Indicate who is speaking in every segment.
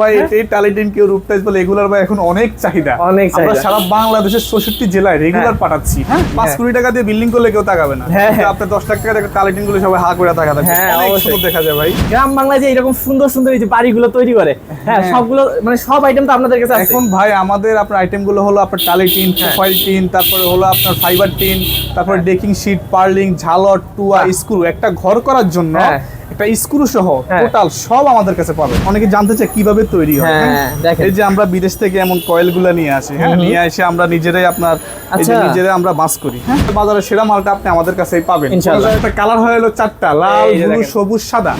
Speaker 1: ভাই এই টালিটিন কেউ রূপটাইজ বলে এগুলার ভাই এখন অনেক চাহিদা
Speaker 2: অনেক
Speaker 1: আমরা সারা বাংলাদেশের চৌষট্টি জেলায় রেগুলার
Speaker 2: হ্যাঁ।
Speaker 1: পাঠাচ্ছি হ্যাঁ
Speaker 2: হ্যাঁ।
Speaker 1: কোটি টাকা দিয়ে বিল্ডিং করলে কেউ তাকাবে না কিন্তু। আপনার দশ লাখ টাকা দিয়ে টালিটিনগুলো সবাই হা করে টাকা
Speaker 2: হ্যাঁ,
Speaker 1: অনেক সুন্দর দেখা যায় ভাই
Speaker 2: গ্রাম বাংলায় যে এরকম সুন্দর সুন্দর এই যে বাড়িগুলো তৈরি করে হ্যাঁ। সবগুলো মানে সব আইটেম তো আপনাদের কাছে আছে
Speaker 1: এখন ভাই আমাদের আপনার আইটেমগুলো হলো আপনার টিন। প্রোফাইল টিন তারপরে হলো আপনার ফাইবার টিন তারপরে ডেকিং শিট পার্লিং ঝালর টুয়া। স্ক্রু একটা ঘর করার জন্য। একটা স্ক্রু সহ
Speaker 2: হ্যাঁ।
Speaker 1: টোটাল সব আমাদের কাছে পাবে অনেকে জানতে চায় কীভাবে তৈরি হয়
Speaker 2: হ্যাঁ,
Speaker 1: হ্যাঁ? এই যে আমরা বিদেশ থেকে এমন কয়েলগুলা নিয়ে আসি হ্যাঁ নিয়ে এসে আমরা নিজেরাই আপনার
Speaker 2: আচ্ছা।
Speaker 1: নিজেরাই আমরা বাস করি হ্যাঁ বাজারে সেরা মালটা আপনি আমাদের কাছেই পাবেন একটা কালার হয়ে হলো চারটা লাল। সবুজ সাদা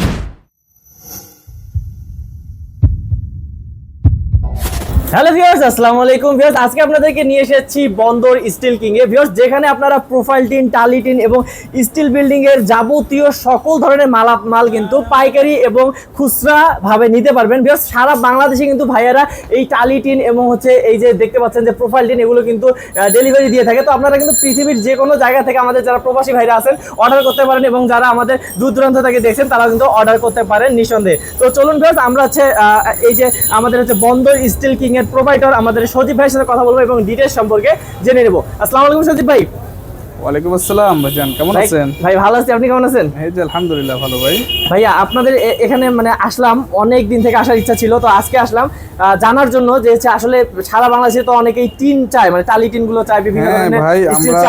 Speaker 2: হ্যালো ভিউয়ার্স আসসালামু আলাইকুম ভিউয়ার্স আজকে আপনাদেরকে নিয়ে এসেছি বন্দর স্টিল কিং এ। ভিউয়ার্স যেখানে আপনারা প্রোফাইল টিন টালি টিন এবং স্টিল বিল্ডিং এর যাবতীয় সকল ধরনের মাল মাল কিন্তু পাইকারি এবং খুচরা ভাবে নিতে পারবেন। ভিউয়ার্স সারা বাংলাদেশে কিন্তু ভাইয়ারা এই টালি টিন এবং হচ্ছে এই যে দেখতে পাচ্ছেন যে প্রোফাইল টিন, এগুলো কিন্তু ডেলিভারি দিয়ে থাকে। তো আপনারা কিন্তু পৃথিবীর যে কোনো জায়গা থেকে আমাদের যারা প্রবাসী ভাইরা আছেন অর্ডার করতে পারেন এবং যারা আমাদের দূর দূরান্ত থেকে দেখছেন তারা কিন্তু অর্ডার করতে পারেন নিঃসন্দেহে। তো চলুন ভিউয়ার্স আমরা হচ্ছে এই যে আমাদের হচ্ছে বন্দর স্টিল কিং প্রোভাইডার আমাদের সজীব ভাইয়ের সাথে কথা বলব এবং ডিটেলস সম্পর্কে জেনে নেব। আসসালামু আলাইকুম সজীব ভাই।
Speaker 1: ওয়ালাইকুম আসসালাম ভাইজান কেমন আছেন?
Speaker 2: ভাই ভালো আছি। আপনি কেমন আছেন?
Speaker 1: এই যে আলহামদুলিল্লাহ ভালো ভাই।
Speaker 2: ভাইয়া আপনাদের এখানে মানে আসলাম অনেক দিন থেকে আসার ইচ্ছা ছিল তো আজকে আসলাম। জানার জন্য যে আসলে সারা বাংলাদেশে তো অনেকেই টিন চায় মানে টালি টিনগুলো চায় বিভিন্ন
Speaker 1: হ্যাঁ ভাই আমরা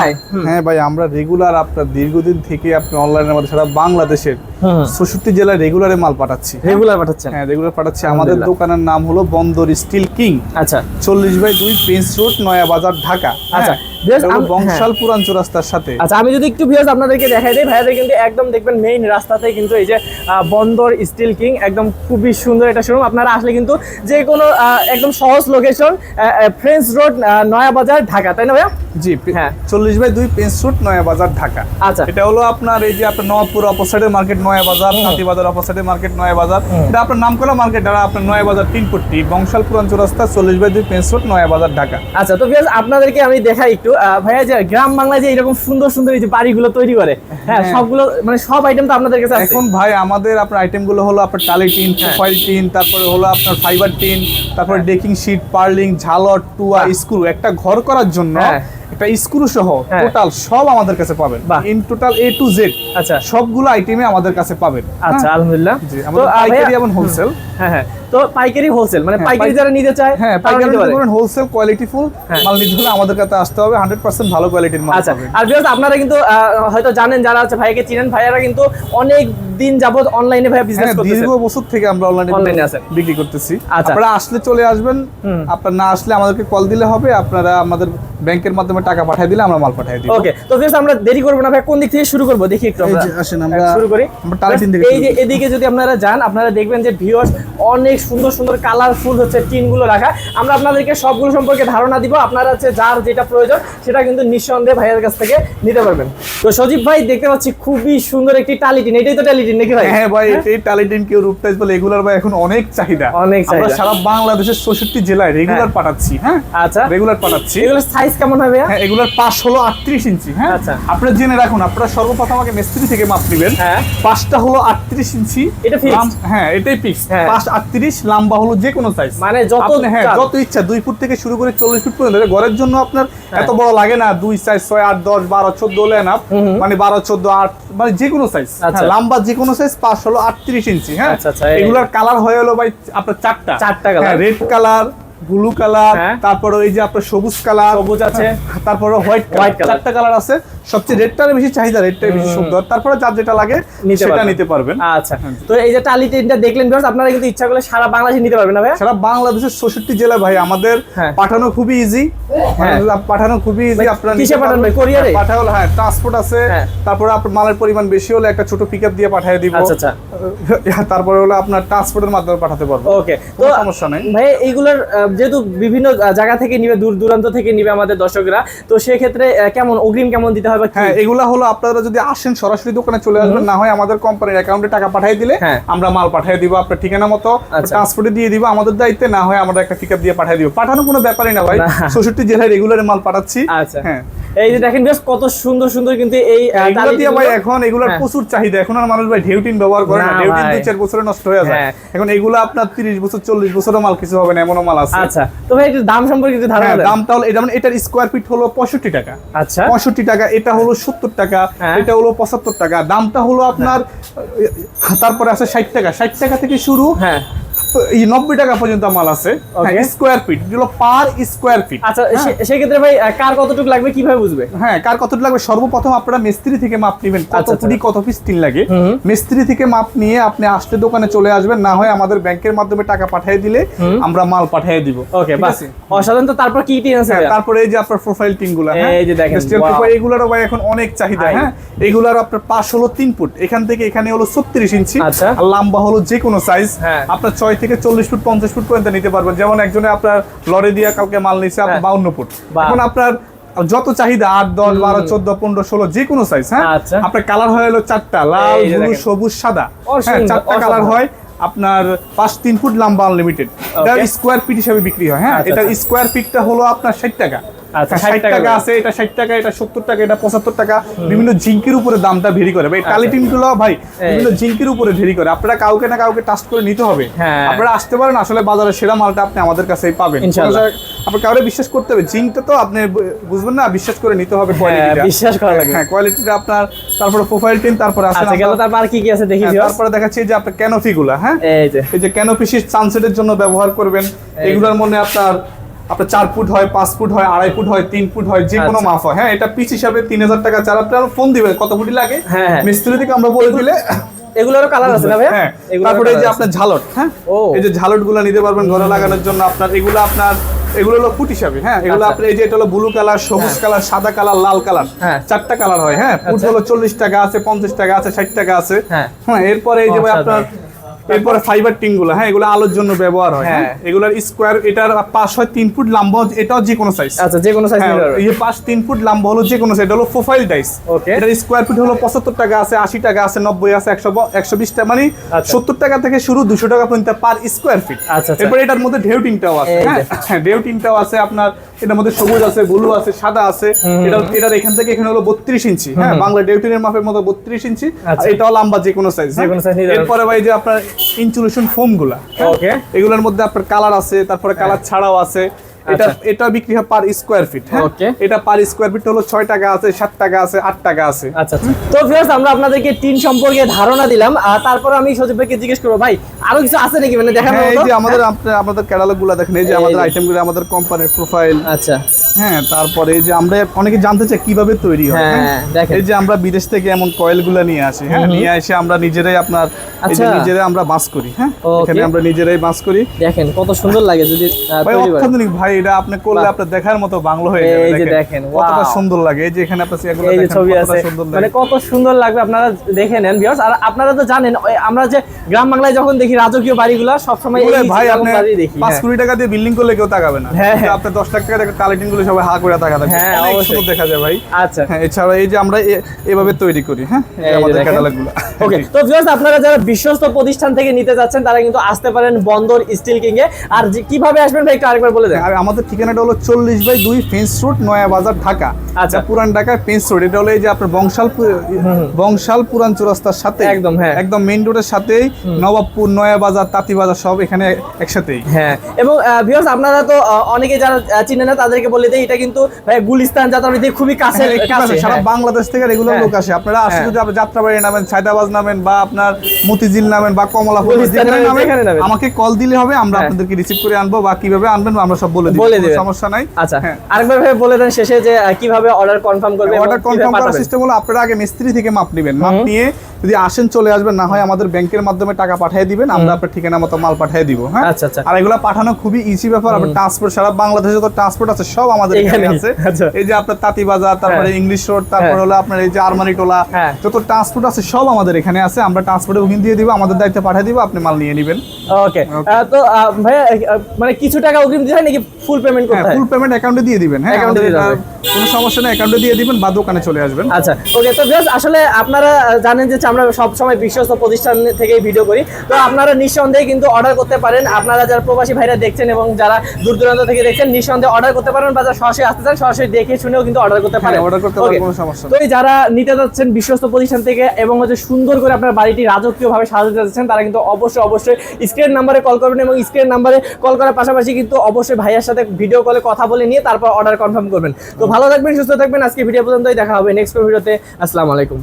Speaker 1: হ্যাঁ ভাই আমরা রেগুলার আপনার দীর্ঘদিন থেকে আপনি অনলাইনের মধ্যে সারা বাংলাদেশের
Speaker 2: হুম।
Speaker 1: চৌষট্টি জেলায় রেগুলারে মাল পাঠাচ্ছি।
Speaker 2: রেগুলার পাঠাচ্ছেন?
Speaker 1: হ্যাঁ রেগুলার পাঠাচ্ছি। আমাদের দোকানের নাম হলো বন্দর স্টিল কিং।
Speaker 2: আচ্ছা।
Speaker 1: চল্লিশ বাই দুই প্রিন্স রোড নয়া বাজার ঢাকা।
Speaker 2: আচ্ছা,
Speaker 1: হ্যাঁ,
Speaker 2: বেশ,
Speaker 1: এটা বংশাল সাথে।
Speaker 2: আচ্ছা আমি যদি একটু আপনাদেরকে দেখাই দিই ভাইয়াদের কিন্তু একদম দেখবেন মেইন রাস্তাতে কিন্তু এই যে বন্দর স্টিল কিং একদম খুবই সুন্দর একটা শোরুম আপনারা আসলে কিন্তু যে কোনো একদম সহজ লোকেশন ফ্রেন্স রোড নয়া বাজার ঢাকা তাই না ভাইয়া?
Speaker 1: জি
Speaker 2: হ্যাঁ।
Speaker 1: চল্লিশ বাই দুই প্রিন্স রোড নয়া বাজার ঢাকা।
Speaker 2: আচ্ছা।
Speaker 1: এটা হলো আপনার এই যে আপনার নবাবপুর অপোসাইডের মার্কেট নয়া বাজার হাতি বাজার অপোসাইডের মার্কেট নয়া বাজার এটা আপনার নাম করা মার্কেট আপনার নয়া বাজার তিনপট্টি বংশাল পুরান চৌরাস্তা চল্লিশ বাই দুই প্রিন্স রোড নয়া বাজার ঢাকা।
Speaker 2: আচ্ছা তো আপনাদেরকে আমি দেখাই একটু। ভাইয়া যে গ্রাম বাংলায় যে এরকম সুন্দর সুন্দর এই যে বাড়িগুলো তৈরি করে হ্যাঁ
Speaker 1: হ্যাঁ।
Speaker 2: সবগুলো মানে সব আইটেম তো আপনাদের কাছে আছে
Speaker 1: এখন ভাই আমাদের আপনার আইটেমগুলো হলো আপনার টালি টিন
Speaker 2: ফয়েল
Speaker 1: প্রোফাইল টিন তারপরে হলো আপনার ফাইবার টিন তারপরে ডেকিং শিট পার্লিং ঝালর টুয়া। স্ক্রু একটা ঘর করার জন্য
Speaker 2: হ্যাঁ।
Speaker 1: একটা স্ক্রু সহ
Speaker 2: হ্যাঁ।
Speaker 1: টোটাল সব আমাদের কাছে পাবেন in total A to Z
Speaker 2: আচ্ছা
Speaker 1: সবগুলো আইটেমে আমাদের কাছে পাবেন
Speaker 2: আচ্ছা
Speaker 1: হ্যাঁ?
Speaker 2: আলহামদুলিল্লাহ
Speaker 1: জি আমাদের পাইকারি এবং হোলসেল
Speaker 2: হ্যাঁ হ্যাঁ তো পাইকারি হোলসেল মানে
Speaker 1: হ্যাঁ,
Speaker 2: পাইকারি যারা নিতে চায়
Speaker 1: হ্যাঁ পাইকারি। করবেন হোলসেল কোয়ালিটি ফুল
Speaker 2: হ্যাঁ।
Speaker 1: মাল নিতে হলে আমাদের কাছে আসতে হবে হান্ড্রেড পার্সেন্ট ভালো কোয়ালিটির মাল
Speaker 2: আচ্ছা আর ভিউয়ার্স আপনারা কিন্তু হয়তো জানেন যারা আছে ভাইকে চিনেন ভাইয়ারা কিন্তু অনেক দিন যাবত অনলাইনে ভাইয়া বিজনেস
Speaker 1: হ্যাঁ
Speaker 2: করতেছে
Speaker 1: দীর্ঘ বছর থেকে আমরা অনলাইনে
Speaker 2: এ আছেন।
Speaker 1: বিক্রি করতেছি
Speaker 2: আচ্ছা।
Speaker 1: আপনারা আসলে চলে আসবেন। আপনার না আসলে আমাদেরকে কল দিলে হবে আপনারা আমাদের ব্যাংকের মাধ্যমে টাকা পাঠিয়ে দিলে আমরা মাল পাঠিয়ে দিই
Speaker 2: ওকে তো ভিউয়ার্স আমরা দেরি করব না ভাই কোন দিক থেকে শুরু করব? দেখি একটু আমরা।
Speaker 1: আসেন আমরা
Speaker 2: শুরু করি।
Speaker 1: আমরা টালিটিন থেকে
Speaker 2: এই যে এদিকে যদি আপনারা যান আপনারা দেখবেন যে ভিউয়ার্স অনেক সুন্দর সুন্দর কালারফুল হচ্ছে টিনগুলো রাখা। আমরা আপনাদেরকে সবগুলো সম্পর্কে ধারণা দিব আপনারা হচ্ছে যার যেটা প্রয়োজন সেটা কিন্তু নিঃসন্দেহে ভাইয়ের কাছ থেকে নিতে পারবেন। তো সজীব ভাই দেখতে পাচ্ছি খুবই সুন্দর একটি টালি টিন। এটাই তো টালি টিন নাকি ভাই?
Speaker 1: হ্যাঁ ভাই এই টালিটিন কেউ রূপটাইজ বলে এগুলার ভাই এখন অনেক চাহিদা।
Speaker 2: অনেক
Speaker 1: আমরা
Speaker 2: চাহিদা।
Speaker 1: সারা বাংলাদেশের চৌষট্টি জেলায় রেগুলার
Speaker 2: হ্যাঁ।
Speaker 1: পাঠাচ্ছি হ্যাঁ?
Speaker 2: আচ্ছা।
Speaker 1: রেগুলার পাঠাচ্ছি।
Speaker 2: এগুলোর সাইজ কেমন হবে?
Speaker 1: হ্যাঁ এগুলার পাশ হলো আটত্রিশ ইঞ্চি হ্যাঁ?
Speaker 2: আচ্ছা।
Speaker 1: আপনারা জেনে রাখুন আপনারা সর্বপ্রথম আমাকে মিস্ত্রি থেকে মাপ নেবেন।
Speaker 2: হ্যাঁ।
Speaker 1: পাঁচটা হলো আটত্রিশ ইঞ্চি
Speaker 2: এটা?
Speaker 1: লাম- হ্যাঁ এটাই ফিক্স
Speaker 2: হ্যাঁ।
Speaker 1: পাঁচ আটত্রিশ লম্বা হলো যে কোনো সাইজ
Speaker 2: মানে যত
Speaker 1: হ্যাঁ যত ইচ্ছা দুই ফুট থেকে শুরু করে চল্লিশ ফুট পর্যন্ত। ঘরের জন্য আপনার
Speaker 2: হ্যাঁ।
Speaker 1: এত বড় লাগে না দুই সাইজ ছয় আট দশ বারো চোদ্দ হলে না মানে বারো চোদ্দ আট মানে যে কোনো সাইজ
Speaker 2: আচ্ছা।
Speaker 1: লম্বা যে কোনো সাইজ পাঁচ হলো আটত্রিশ ইঞ্চি হ্যাঁ?
Speaker 2: আচ্ছা, আচ্ছা,
Speaker 1: এগুলার কালার হয়ে হলো ভাই আপনার চারটা।
Speaker 2: চারটা colour
Speaker 1: red colour blue colour
Speaker 2: তারপর
Speaker 1: তারপরে ওই যে আপনার সবুজ কালার
Speaker 2: সবুজ আছে।
Speaker 1: তারপর হোয়াইট
Speaker 2: কালার
Speaker 1: হোয়াইট
Speaker 2: কালার।
Speaker 1: চারটা কালার আছে। সবচেয়ে বেশি চাহিদা রেডটাই বেশি সুন্দর তারপরে যার যেটা লাগে সেটা নিতে পারবেন
Speaker 2: আচ্ছা তো এই যে টালি টিনটা দেখলেন ভিউয়ার্স আপনারা কিন্তু ইচ্ছা করলে সারা বাংলাদেশে নিতে পারবেন না ভাইয়া
Speaker 1: সারা বাংলাদেশের চৌষট্টি জেলা ভাই আমাদের
Speaker 2: হ্যাঁ।
Speaker 1: পাঠানো খুবই ইজি
Speaker 2: হ্যাঁ।
Speaker 1: পাঠানো খুবই ইজি আপনারা
Speaker 2: কিসে পাঠান ভাই?
Speaker 1: পারবেন।
Speaker 2: courier-এ?
Speaker 1: হ্যাঁ, হ্যাঁ ট্রান্সপোর্ট আছে
Speaker 2: হ্যাঁ।
Speaker 1: তারপরে আপনার মালের পরিমাণ বেশি হলে একটা ছোট পিকআপ দিয়ে পাঠিয়ে দিব
Speaker 2: আচ্ছা, আচ্ছা।
Speaker 1: তারপরে হলো আপনার ট্রান্সপোর্টের মাধ্যমে পাঠাতে পারব
Speaker 2: ওকে তো
Speaker 1: সমস্যা নেই
Speaker 2: ভাই এইগুলোর যেহেতু বিভিন্ন জায়গা থেকে নিবে দূর দূরান্ত থেকে নিবে আমাদের দর্শকরা তো সেক্ষেত্রে কেমন অগ্রিম কেমন দিতে হবে বা
Speaker 1: হ্যাঁ এগুলা হলো আপনারা যদি আসেন সরাসরি দোকানে চলে আসবেন না হয় আমাদের কোম্পানির অ্যাকাউন্টে টাকা পাঠিয়ে দিলে
Speaker 2: হ্যাঁ।
Speaker 1: আমরা মাল পাঠিয়ে দিব আপনার ঠিকানা মতো
Speaker 2: আচ্ছা।
Speaker 1: ট্রান্সপোর্টে দিয়ে দিব আমাদের দায়িত্বে না হয় আমরা একটা পিকআপ দিয়ে পাঠিয়ে দিব। পাঠানো কোনো ব্যাপারই না ভাই।
Speaker 2: না।
Speaker 1: চৌষট্টি জেলায় রেগুলার মাল পাঠাচ্ছি।
Speaker 2: আচ্ছা।
Speaker 1: হ্যাঁ।
Speaker 2: এই যে দেখেন বেশ কত সুন্দর সুন্দর কিন্তু এই
Speaker 1: দিয়ে ভাই এখন এগুলোর
Speaker 2: হ্যাঁ।
Speaker 1: প্রচুর চাহিদা। এখন আর মানুষ ভাই ঢেউটিন ব্যবহার করে না। ঢেউটিন দুই চার বছরে নষ্ট হয়ে যায়।
Speaker 2: হ্যাঁ।
Speaker 1: এখন এগুলো আপনার তিরিশ বছর চল্লিশ বছরও মাল কিছু হবে না এমনও মাল আছে।
Speaker 2: আচ্ছা। তো ভাই একটু দাম সম্পর্কে একটু ধারণা
Speaker 1: হ্যাঁ
Speaker 2: দেন।
Speaker 1: দামটা হলো যেমন এটার স্কোয়ার ফিট হলো পঁয়ষট্টি টাকা।
Speaker 2: আচ্ছা।
Speaker 1: পঁয়ষট্টি টাকা এটা হলো সত্তর টাকা। এটা হলো পঁচাত্তর টাকা। দামটা হলো আপনার তারপরে আছে ষাট টাকা। ষাট টাকা থেকে শুরু
Speaker 2: হ্যাঁ।
Speaker 1: নব্বই টাকা পর্যন্ত মাল আছে. স্কোয়ার ফিট যেগুলো পার স্কোয়ার ফিট
Speaker 2: আচ্ছা সে- সেক্ষেত্রে ভাই কার কতটুকু লাগবে কীভাবে বুঝবে?
Speaker 1: হ্যাঁ কার কতটা লাগবে সর্বপ্রথম আপনারা মিস্ত্রি থেকে মাপ নেবেন কত
Speaker 2: আচ্ছা, আচ্ছা।
Speaker 1: ফুটি কত পিস টিন লাগে। মিস্ত্রি থেকে মাপ নিয়ে আপনি আসতে দোকানে চলে আসবেন না হয় আমাদের ব্যাংকের মাধ্যমে টাকা পাঠিয়ে দিলে আমরা মাল পাঠিয়ে দিব।
Speaker 2: ওকে বাস অসাধারণ। তো তারপর কি টিন আছে
Speaker 1: হ্যাঁ, তারপরে এই যে আপনার প্রোফাইল টিনগুলো
Speaker 2: এই যে দেখেন,
Speaker 1: স্টিল প্রোফাইল এগুলোরও ভাই এখন অনেক চাহিদা। হ্যাঁ? এগুলোর আপনার পাশ হলো তিন ফুট। এখান থেকে এখানে হলো ছত্রিশ ইঞ্চি।
Speaker 2: আচ্ছা।
Speaker 1: আর লম্বা হলো যে কোনো সাইজ
Speaker 2: হ্যাঁ।
Speaker 1: আপনার ছয় থেকে চল্লিশ ফুট পঞ্চাশ ফুট পর্যন্ত নিতে পারবেন। যেমন একজনে আপনার লরে দিয়ে কালকে মাল নিচ্ছে
Speaker 2: হ্যাঁ।
Speaker 1: বাউন্ন ফুট। এখন আপনার যত চাহিদা আট দশ বারো চোদ্দ পনেরো ষোলো যে কোনো সাইজ হ্যাঁ?
Speaker 2: আচ্ছা।
Speaker 1: আপনার কালার হয়ে হলো চারটা লাল ব্লু সবুজ সাদা। হ্যাঁ চারটা কালার হয় আপনার পাঁচ তিন ফুট লম্বা আনলিমিটেড এটা স্কোয়ার ফিট হিসাবে বিক্রি হয় হ্যাঁ? এটা। স্কোয়ার ফিটটা হলো আপনার ষাট টাকা। ষাট
Speaker 2: 60 টাকা
Speaker 1: টাকা আছে এটা ষাট টাকা এটা সত্তর টাকা এটা পঁচাত্তর টাকা। বিভিন্ন জিঙ্কের উপরে দামটা ভেরি করে। ভাই গুলো ভাই বিভিন্ন জিঙ্কের উপরে ভেরি করে। আপনারা কাউকে না কাউকে টাস্ট করে নিতে হবে।
Speaker 2: হ্যাঁ।
Speaker 1: আপনারা আসতে পারেন আসলে বাজারে সেরা মালটা আপনি আমাদের কাছেই পাবেন। কাউরে বিশ্বাস করতে হবে। জিঙ্কটা তো আপনি বুঝবেন না বিশ্বাস করে নিতে হবে
Speaker 2: হ্যাঁ,
Speaker 1: কোয়ালিটিটা
Speaker 2: বিশ্বাস করা লাগে।
Speaker 1: হ্যাঁ কোয়ালিটিটা আপনার তারপরে প্রোফাইল টিন তারপরে আসেন
Speaker 2: আচ্ছা গেল তারপর কি কি আছে দেখি
Speaker 1: হ্যাঁ। তারপরে দেখাচ্ছি যে আপনার ক্যানোফি গুলা হ্যাঁ?
Speaker 2: এই যে।
Speaker 1: এই যে ক্যানোপি সানসেটের জন্য ব্যবহার করবেন। এগুলোর মধ্যে আপনার আপনার চার ফুট হয় পাঁচ ফুট হয় আড়াই ফুট হয় তিন ফুট হয় যে কোনো
Speaker 2: আচ্ছা।
Speaker 1: মাপ হয় হ্যাঁ এটা পিস হিসাবে তিন হাজার টাকা চার আপনার ফোন দিবেন কত ফুটি লাগে
Speaker 2: হ্যাঁ, হ্যাঁ।
Speaker 1: মিস্ত্রি থেকে আমরা বলে দিলে
Speaker 2: এগুলোরও কালার আছে না
Speaker 1: হ্যাঁ তারপরে এই যে আপনার ঝালট হ্যাঁ
Speaker 2: ও।
Speaker 1: এই যে ঝালটগুলো নিতে পারবেন ঘরে লাগানোর জন্য আপনার এগুলো আপনার এগুলো হলো ফুট হিসাবে হ্যাঁ এগুলো
Speaker 2: আচ্ছা।
Speaker 1: আপনার এই যে এটা হলো ব্লু কালার সবুজ কালার সাদা কালার লাল কালার
Speaker 2: হ্যাঁ।
Speaker 1: চারটা কালার হয় হ্যাঁ ফুট
Speaker 2: আচ্ছা।
Speaker 1: হলো চল্লিশ টাকা আছে পঞ্চাশ টাকা আছে ষাট টাকা আছে
Speaker 2: হ্যাঁ।
Speaker 1: হ্যাঁ এরপরে এই যে ভাই আপনার এরপরে ফাইবার টিনগুলো হ্যাঁ এগুলো আলোর জন্য ব্যবহার হয় হ্যাঁ
Speaker 2: হ্যাঁ।
Speaker 1: এগুলোর স্কোয়ার এটার পাশ হয় তিন ফুট লম্বা এটাও যে কোনো সাইজ
Speaker 2: আচ্ছা যে কোনো সাইজ
Speaker 1: হ্যাঁ, এই পাশ তিন ফুট লম্বা হলো যে কোনো সাইজ হলো প্রোফাইল টাইস
Speaker 2: Okay.
Speaker 1: এটার স্কোয়ার ফিট হলো পঁচাত্তর টাকা আছে আশি টাকা আছে নব্বই আছে একশো একশো বিশ টাকা মানে
Speaker 2: আচ্ছা।
Speaker 1: সত্তর টাকা থেকে শুরু দুশো টাকা পর্যন্ত পার স্কোয়ার ফিট
Speaker 2: আচ্ছা।
Speaker 1: এরপরে এটার মধ্যে ঢেউ টিনটাও আছে। হ্যাঁ হ্যাঁ ঢেউ টিনটাও আছে আপনার এটার মধ্যে সবুজ আছে ব্লু আছে সাদা আছে। এটা এটার এখান থেকে এখানে হলো বত্রিশ ইঞ্চি। হ্যাঁ বাংলা ডেউটিনের মাপের মতো বত্রিশ ইঞ্চি। আর
Speaker 2: আচ্ছা।
Speaker 1: এটাও লম্বা যে কোনো সাইজ
Speaker 2: যে কোনো size নিতে পারবেন।
Speaker 1: এরপরে ভাই যে আপনার ইনসুলেশন ফোমগুলা হ্যাঁ? এগুলোর মধ্যে আপনার কালার আছে তারপরে কালার ছাড়াও আছে। এটা
Speaker 2: আচ্ছা।
Speaker 1: এটা বিক্রি হয় পার স্কোয়ার ফিট হ্যাঁ? এটা পার স্কোয়ার ফিট হলো ছয় টাকা আছে সাত টাকা আছে আট টাকা আছে।
Speaker 2: আচ্ছা আচ্ছা। তো ভিউয়ার্স আমরা আপনাদেরকে টিন সম্পর্কে ধারণা দিলাম আর তারপর আমি সজীব ভাইকে জিজ্ঞেস করব ভাই আরও কিছু আছে নাকি? মানে
Speaker 1: হ্যাঁ এই যে আমাদের আমাদের ক্যাটালগগুলো দেখেন এই যে আমাদের আইটেমগুলো আমাদের কোম্পানির প্রোফাইল
Speaker 2: আচ্ছা।
Speaker 1: হ্যাঁ তারপরে এই যে আমরা অনেকে জানতে চাই কীভাবে তৈরি হয়
Speaker 2: হ্যাঁ,
Speaker 1: হ্যাঁ?
Speaker 2: দেখেন।
Speaker 1: এই যে আমরা বিদেশ থেকে এমন কয়েলগুলা নিয়ে আসি হ্যাঁ? নিয়ে এসে আমরা নিজেরাই আপনার। নিজেরাই আমরা বাস করি হ্যাঁ? এখানে আমরা নিজেরাই বাস করি।
Speaker 2: দেখেন কত সুন্দর লাগে যদি
Speaker 1: ভাই এটা আপনি করলে আপনার দেখার মতো বাংলো হয়ে যাবে
Speaker 2: এই যে দেখেন,
Speaker 1: কতটা সুন্দর লাগে। এই যে এখানে আপনার এগুলো
Speaker 2: এই
Speaker 1: দেখেন
Speaker 2: ছবি আছে। মানে কত সুন্দর লাগবে আপনারা দেখে নেন ভিউয়ার্স আর আপনারা তো জানেন আমরা যে গ্রাম বাংলায় যখন দেখি রাজকীয় বাড়িগুলো সবসময় এই
Speaker 1: ভাই আপনি
Speaker 2: বাড়ি দেখি
Speaker 1: পাঁচ
Speaker 2: হ্যাঁ।
Speaker 1: কোটি টাকা দিয়ে বিল্ডিং করলে কেউ তাকাবে না।
Speaker 2: হ্যাঁ, হ্যাঁ।
Speaker 1: আপনি দশ লাখ টাকা দেখে কালেক্টিংগুলো সবাই হা করে টাকা থাকবে
Speaker 2: হ্যাঁ।
Speaker 1: সুন্দর দেখা যায় ভাই।
Speaker 2: আচ্ছা।
Speaker 1: হ্যাঁ এছাড়া এই যে আমরা এভাবে তৈরি করি হ্যাঁ? আমাদের
Speaker 2: দেখেন।
Speaker 1: ক্যাটালগগুলো।
Speaker 2: ওকে তো ভিউয়ার্স আপনারা যারা বিশ্বস্ত প্রতিষ্ঠান থেকে নিতে যাচ্ছেন তারা কিন্তু আসতে পারেন বন্দর স্টিল কিং এ আর যে কীভাবে আসবেন ভাই একটু আরেকবার বলে দেন।
Speaker 1: আমাদের ঠিকানাটা হলো চল্লিশ বাই দুই ফেন্স রোড নয়া বাজার ঢাকা
Speaker 2: আচ্ছা।
Speaker 1: পুরান ঢাকার ফেন্স রোড এটা হলো এই যে আপনার বংশাল বংশাল পুরান চৌরাস্তার সাথে
Speaker 2: একদম, হ্যাঁ।
Speaker 1: একদম মেইন রোডের সাথেই নবাবপুর নয়া বাজার তাঁতি বাজার সব এখানে একসাথেই
Speaker 2: হ্যাঁ এবং ভিউয়ার্স আপনারা তো অনেকে যারা চিনে না তাদেরকে বলে দেয় এটা কিন্তু ভাই গুলিস্তান যাত্রাবাড়ি থেকে খুবই কাছে
Speaker 1: হ্যাঁ, কাছে, সারা বাংলাদেশ থেকে রেগুলার
Speaker 2: হ্যাঁ।
Speaker 1: লোক আসে আপনারা আসলে
Speaker 2: হ্যাঁ।
Speaker 1: যদি আপনি যাত্রাবাড়ি নামেন সায়দাবাজ নামেন বা আপনার মতিঝিল নামেন বা কমলাপুর। আমাকে কল দিলে হবে আমরা
Speaker 2: হ্যাঁ।
Speaker 1: আপনাদেরকে রিসিভ করে আনব বা কীভাবে আনবেন আমরা সব বলে দিব
Speaker 2: বলে দিবেন।
Speaker 1: সমস্যা নাই
Speaker 2: আচ্ছা
Speaker 1: হ্যাঁ।
Speaker 2: আরেকবার ভাই বলে দেন শেষে যে কীভাবে অর্ডার কনফার্ম করবে
Speaker 1: অর্ডার কনফার্ম করার সিস্টেম হলো আপনারা আগে মিস্ত্রি থেকে মাপ নেবেন মাপ নিয়ে যদি আসেন চলে আসবেন না হয় আমাদের ব্যাংকের মাধ্যমে টাকা পাঠিয়ে দিবেন আমরা আপনার ঠিকানা মতো মাল পাঠিয়ে দিব হ্যাঁ
Speaker 2: আচ্ছা, আচ্ছা।
Speaker 1: আর এগুলো পাঠানো খুবই ইজি ব্যাপার আপনার ট্রান্সপোর্ট সারা বাংলাদেশে তো ট্রান্সপোর্ট আছে সব আমাদের এখানে আছে
Speaker 2: আচ্ছা।
Speaker 1: এই যে আপনার তাঁতি বাজার তারপরে
Speaker 2: হ্যাঁ।
Speaker 1: ইংলিশ রোড তারপরে
Speaker 2: হ্যাঁ।
Speaker 1: হলো আপনার এই যে আরমানি টোলা
Speaker 2: হ্যাঁ।
Speaker 1: যত ট্রান্সপোর্ট আছে সব আমাদের এখানে আছে আমরা ট্রান্সপোর্টে বুকিং দিয়ে দিব আমাদের দায়িত্বে পাঠিয়ে দিব আপনি মাল নিয়ে নেবেন
Speaker 2: ওকে তো আহ, ভাইয়া মানে কিছু টাকা অগ্রিম দিতে হয় নাকি ফুল পেমেন্ট করতে হয়
Speaker 1: ফুল পেমেন্ট অ্যাকাউন্টে দিয়ে দিবেন। হ্যাঁ এটা কোনো সমস্যা নেই অ্যাকাউন্টে দিয়ে দিবেন বা দোকানে চলে আসবেন।
Speaker 2: আচ্ছা ওকে তো জাস্ট আসলে আপনারা জানেন যে আমরা সব সময় বিশ্বস্ত প্রতিষ্ঠান থেকে ভিডিও করি। তো আপনারা নিঃসন্দেহে কিন্তু অর্ডার করতে পারেন। আপনারা যারা প্রবাসী ভাইরা দেখছেন এবং যারা দূর দূরান্ত থেকে দেখছেন নিঃসন্দেহে অর্ডার করতে পারেন বা যারা সরাসরি আসতে চান সরাসরি দেখে শুনেও কিন্তু অর্ডার করতে পারেন।
Speaker 1: হ্যাঁ, order করতে পারেন, কোনো সমস্যা
Speaker 2: তো যারা নিতে যাচ্ছেন বিশ্বস্ত প্রতিষ্ঠান থেকে এবং হচ্ছে সুন্দর করে আপনার বাড়িটি রাজকীয় ভাবে সাজাতে যাচ্ছেন তারা কিন্তু অবশ্যই অবশ্যই স্ক্রিন নাম্বারে কল করবেন এবং স্ক্রিন নাম্বারে কল করার পাশাপাশি কিন্তু অবশ্যই ভাইয়ার সাথে ভিডিও কলে কথা বলে নিয়ে তারপর অর্ডার কনফার্ম করবেন। তো ভালো থাকবেন, সুস্থ থাকবেন। আজকে ভিডিও পর্যন্তই, দেখা হবে নেক্সট ভিডিওতে আসসালামু আলাইকুম।